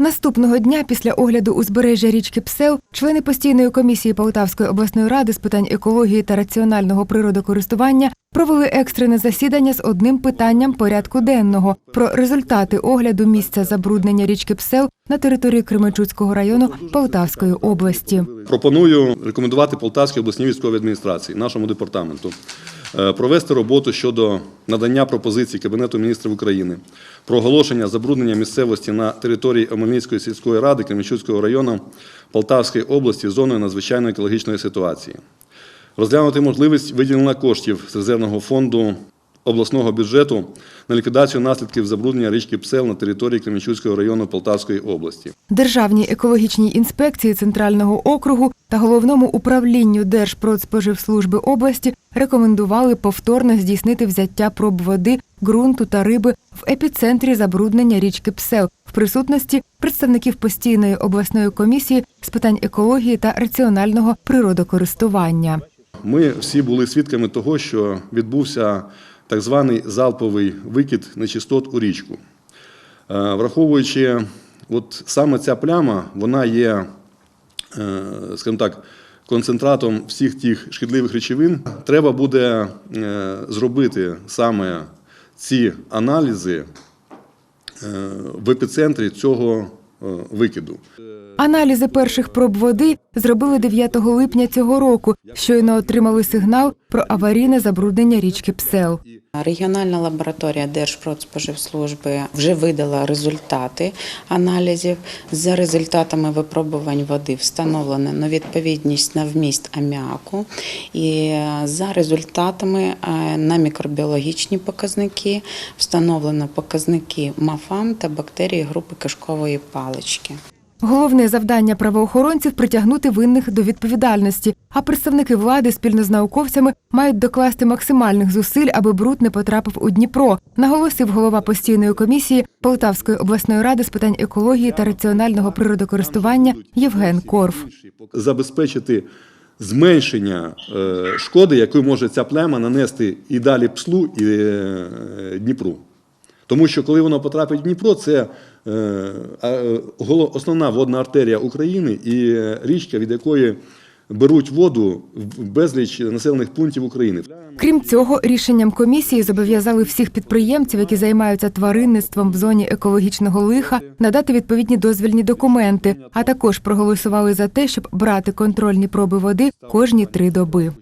Наступного дня після огляду узбережжя річки Псел члени постійної комісії Полтавської обласної ради з питань екології та раціонального природокористування провели екстрене засідання з одним питанням порядку денного про результати огляду місця забруднення річки Псел на території Кременчуцького району Полтавської області. Пропоную рекомендувати Полтавській обласній військовій адміністрації, нашому департаменту, провести роботу щодо надання пропозицій Кабінету міністрів України про оголошення забруднення місцевості на території Омельницької сільської ради Кременчуцького району Полтавської області зоною надзвичайної екологічної ситуації. Розглянути можливість виділення коштів з резервного фонду обласного бюджету на ліквідацію наслідків забруднення річки Псел на території Кременчуцького району Полтавської області. Державній екологічній інспекції Центрального округу та головному управлінню Держпродспоживслужби області рекомендували повторно здійснити взяття проб води, ґрунту та риби в епіцентрі забруднення річки Псел в присутності представників постійної обласної комісії з питань екології та раціонального природокористування. Ми всі були свідками того, що відбувся так званий залповий викид нечистот у річку. Е, Враховуючи, от саме ця пляма, вона є, е, скажімо так, концентратом всіх тих шкідливих речовин. Треба буде е, зробити саме ці аналізи в епіцентрі цього викиду. Аналізи перших проб води зробили 9 липня цього року. Щойно отримали сигнал про аварійне забруднення річки Псел. Регіональна лабораторія Держпродспоживслужби вже видала результати аналізів. За результатами випробувань води встановлено на відповідність на вміст аміаку. І за результатами е, на мікробіологічні показники встановлено показники мафам та бактерії групи кишкової палички. Головне завдання правоохоронців притягнути винних до відповідальності. А представники влади спільно з науковцями мають докласти максимальних зусиль, аби бруд не потрапив у Дніпро, наголосив голова постійної комісії Полтавської обласної ради з питань екології та раціонального природокористування Євген Корф. забезпечити зменшення е, шкоди, яку може ця плема нанести і далі пслу, і е, Дніпру. Тому що коли воно потрапить в Дніпро, це е, е, основна водна артерія України і е, річка, від якої беруть воду в безліч населених пунктів України. Крім цього, рішенням комісії зобов'язали всіх підприємців, які займаються тваринництвом в зоні екологічного лиха, надати відповідні дозвільні документи, а також проголосували за те, щоб брати контрольні проби води кожні три доби.